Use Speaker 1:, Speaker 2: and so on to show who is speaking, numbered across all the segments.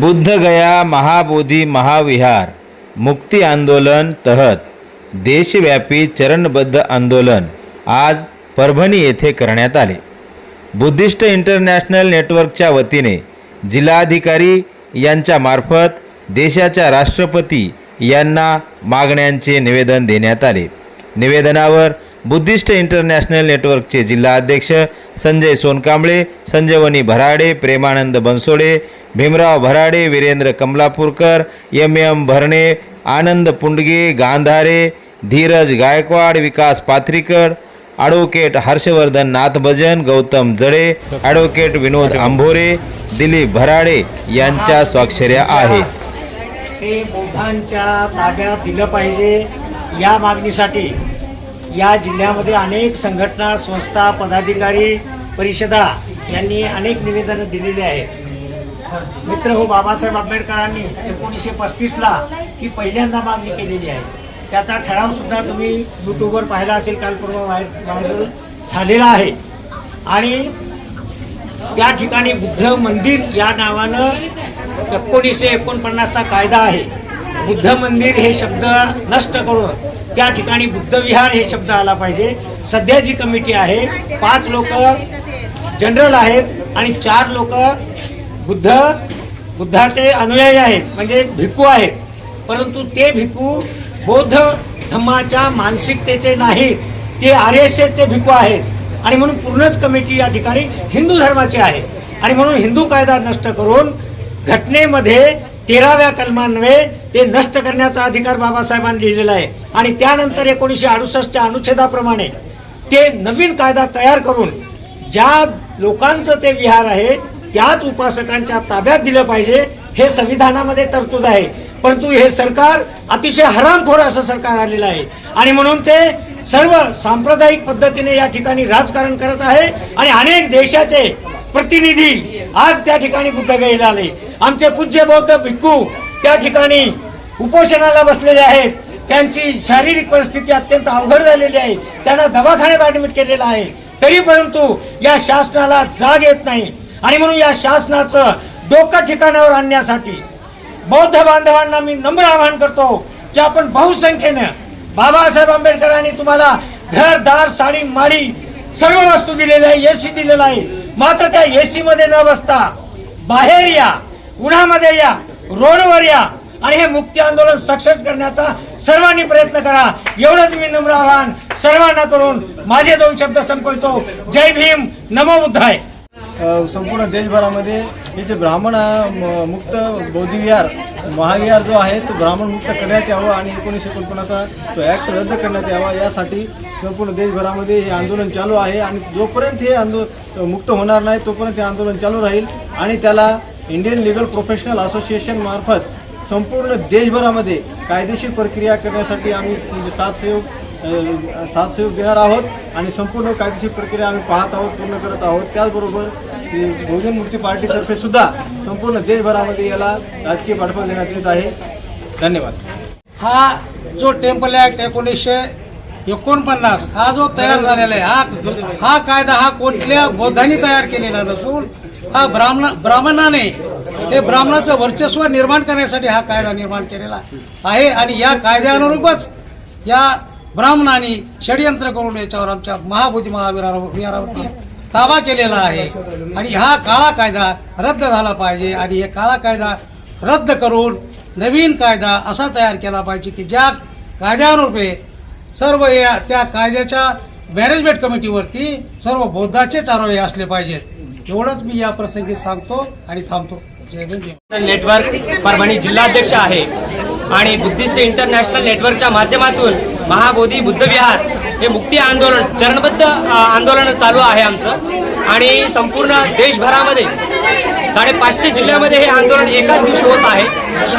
Speaker 1: बुद्धगया महाबोधी महाविहार मुक्ती आंदोलन तहत देशव्यापी चरणबद्ध आंदोलन आज परभणी येथे करण्यात आले. बुद्धिस्ट इंटरनॅशनल नेटवर्कच्या वतीने जिल्हाधिकारी यांच्या मार्फत देशाच्या राष्ट्रपती यांना मागण्यांचे निवेदन देण्यात आले. निवेदनावर बुद्धिस्ट इंटरनॅशनल नेटवर्कचे जिल्हाध्यक्ष Sanjay Sonkamble संजयवनी Bharade Premanand Bansode Bhimrao Bharade Virendra Kamlapurkar M M Bharne Anand Pundge Gandhare Dhiraj Gaikwad Vikas Pathrikar advocate Harshvardhan Nathbhajan Gautam Jade advocate Vinod Ambhore Dilip Bharade यांच्या स्वाक्षऱ्या आहेत.
Speaker 2: ते बौद्धांच्या ताब्यात दिलं पाहिजे. या मागणीसाठी या जिल्ह्यामध्ये अनेक संघटना संस्था पदाधिकारी परिषदा यांनी अनेक निवेदनं दिलेली आहेत. मित्र हो बाबासाहेब आंबेडकरांनी एकोणीसशे पस्तीसला ही पहिल्यांदा मागणी केलेली आहे. त्याचा ठरावसुद्धा तुम्ही यूट्यूबवर पाहिला असेल काल परवा व्हायरल झालेला आहे. आणि त्या ठिकाणी बुद्ध मंदिर या नावानं एकोणीसशे एकोणपन्नासचा कायदा आहे. बुद्ध मंदिर हे शब्द नष्ट करून त्या ठिकाणी बुद्ध विहार हे शब्द आला पाहिजे. सध्या जी कमिटी आहे. पाच लोक जनरल आहेत आणि चार लोक बुद्ध बुद्धाचे अनुयायी आहेत म्हणजे भिक्खू आहेत. परंतु ते भिक्खू बौद्ध धम्माच्या मानसिकतेचे नाहीत. ते आर एस एसचे भिक्खू आहेत. आणि म्हणून पूर्णच कमिटी या ठिकाणी हिंदू धर्माची आहे. आणि म्हणून हिंदू कायदा नष्ट करून घटनेमध्ये तेराव्या कलमान्वये ते नष्ट करण्याचा अधिकार बाबासाहेबांनी लिहिलेला आहे. आणि त्यानंतर एकोणीसशे अडुसष्टच्या अनुच्छेदाप्रमाणे ते नवीन कायदा तयार करून ज्या लोकांचं ते विहार आहे त्याच उपासकांच्या ताब्यात दिलं पाहिजे हे संविधानामध्ये तरतूद आहे. परंतु हे सरकार अतिशय हरामखोर असं सरकार आलेलं आहे. आणि म्हणून ते सर्व सांप्रदायिक पद्धतीने या ठिकाणी राजकारण करत आहे. आणि अनेक देशाचे प्रतिनिधी आज त्या ठिकाणी बुद्धगयेला आले आमचे पूज्य बौद्ध भिक्खू त्या ठिकाणी उपोषणाला बसलेले आहेत. त्यांची शारीरिक परिस्थिती अत्यंत अवघड झालेली आहे. त्यांना दवाखान्यात ऍडमिट केलेलं आहे. तरी परंतु या शासनाला जाग येत नाही. आणि म्हणून या शासनाचं डोकं ठिकाणावर आणण्यासाठी बौद्ध बांधवांना मी नम्र आवाहन करतो की आपण बहुसंख्येनं बाबासाहेब आंबेडकरांनी तुम्हाला घर दार साडी माडी सर्व वस्तू दिलेल्या आहे. एसी दिलेला आहे. मात्र त्या एसी मध्ये न बसता बाहेर या. उन्हामध्ये या रोडवर या आणि हे मुक्ती आंदोलन सक्सेस करण्याचा सर्वांनी प्रयत्न करा. एवढंच मी नम्र आव्हान सर्वांना करून माझे दोन शब्द संपवतो. जय भीम. नमो बुद्धाय.
Speaker 3: संपूर्ण देशभरामध्ये हे जे ब्राह्मण म- मुक्त बौद्धविहार महाविहार जो आहे तो ब्राह्मण मुक्त करण्यात यावं आणि एकोणीसशे एकोणपन्नासचा तो ॲक्ट रद्द करण्यात यावा यासाठी संपूर्ण देशभरामध्ये हे आंदोलन चालू आहे आणि जोपर्यंत हे आंदोलन मुक्त होणार नाही तोपर्यंत हे आंदोलन चालू राहील आणि त्याला इंडियन लिगल प्रोफेशनल असोसिएशन मार्फत संपूर्ण देशभरामध्ये कायदेशीर प्रक्रिया करण्यासाठी आम्ही म्हणजे साथ सहयोग साथ सहयोग देणार आहोत आणि संपूर्ण कायदेशीर प्रक्रिया आम्ही पाहत आहोत पूर्ण करत आहोत. त्याचबरोबर बहुजन मुक्ती पार्टीतर्फे सुद्धा संपूर्ण देशभरामध्ये याला राजकीय पाठबळ देण्यात येत आहे. धन्यवाद.
Speaker 4: हा जो टेम्पल ॲक्ट एकोणीसशे एकोणपन्नास हा जो तयार झालेला आहे हा हा कायदा हा कुठल्या बौद्धांनी तयार केलेला नसून हा ब्राह्मण ब्राह्मणाने हे ब्राह्मणाचं वर्चस्व निर्माण करण्यासाठी हा कायदा निर्माण केलेला आहे आणि या कायद्यानुरूपच या ब्राह्मणांनी षडयंत्र करून याच्यावर आमच्या महाबोधी महाविरा विहारावरती ताबा केलेला आहे. आणि हा काळा कायदा रद्द झाला पाहिजे आणि हे काळा कायदा रद्द करून नवीन कायदा असा तयार केला पाहिजे की ज्या कायद्यानुरूपे सर्व या त्या कायद्याच्या मॅनेजमेंट कमिटीवरती सर्व बौद्धाचेच आरोग्य असले पाहिजेत. एवढंच मी या प्रसंगी सांगतो आणि थांबतो. जय
Speaker 5: नेटवर्क परभणी जिल्हाध्यक्ष आहे. आणि बुद्धिस्ट इंटरनॅशनल नेटवर्कच्या माध्यमातून महाबोधी बुद्ध विहार हे मुक्ती आंदोलन चरणबद्ध आंदोलन चालू आहे आमचं. आणि संपूर्ण देशभरामध्ये साडेपाचशे जिल्ह्यामध्ये हे आंदोलन एकाच दिवशी होत आहे.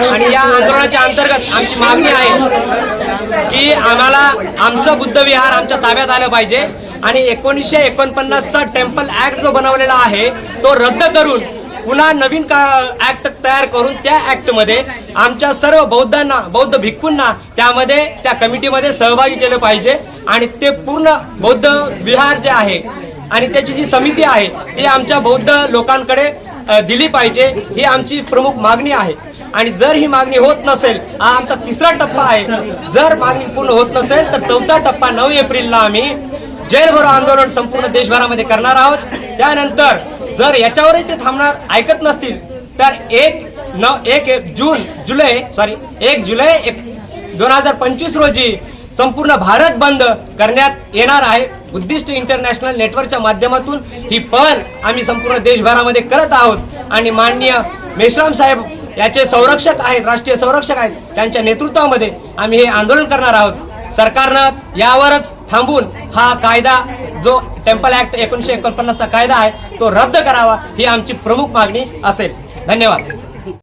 Speaker 5: आणि या आंदोलनाच्या अंतर्गत आमची मागणी आहे की आम्हाला आमचं बुद्ध विहार आमच्या ताब्यात आलं पाहिजे. आणि एकोणीसशे एकोणपन्नासचा टेम्पल ॲक्ट जो बनवलेला आहे तो रद्द करून पुन्हा नवीन का ॲक्ट तयार करून त्या ऍक्टमध्ये आमच्या सर्व बौद्धांना बौद्ध भिक्खूंना त्यामध्ये त्या कमिटीमध्ये सहभागी केलं पाहिजे आणि ते पूर्ण बौद्ध विहार जे आहे आणि त्याची जी समिती आहे ती आमच्या बौद्ध लोकांकडे दिली पाहिजे ही आमची प्रमुख मागणी आहे. आणि जर ही मागणी होत नसेल हा आमचा तिसरा टप्पा आहे. जर मागणी पूर्ण होत नसेल तर चौथा टप्पा नऊ एप्रिलला आम्ही जेल भरो आंदोलन संपूर्ण देशभरामध्ये करणार आहोत. त्यानंतर जर याच्यावरही ते थांबणार ऐकत नसतील तर एक नऊ एक एक जून जुलै सॉरी एक जुलै एक दोन हजार पंचवीस रोजी संपूर्ण भारत बंद करण्यात येणार आहे. बुद्धिस्ट इंटरनॅशनल नेटवर्कच्या माध्यमातून ही पहल आम्ही संपूर्ण देशभरामध्ये करत आहोत. आणि माननीय मेश्राम साहेब याचे संरक्षक आहेत राष्ट्रीय संरक्षक आहेत त्यांच्या नेतृत्वामध्ये आम्ही हे आंदोलन करणार आहोत. सरकारनं यावरच थांबून हा कायदा जो टेम्पल ऍक्ट एकोणीसशे एकोणपन्नासचा कायदा आहे तो रद्द करावा ही आमची प्रमुख मागणी असेल. धन्यवाद.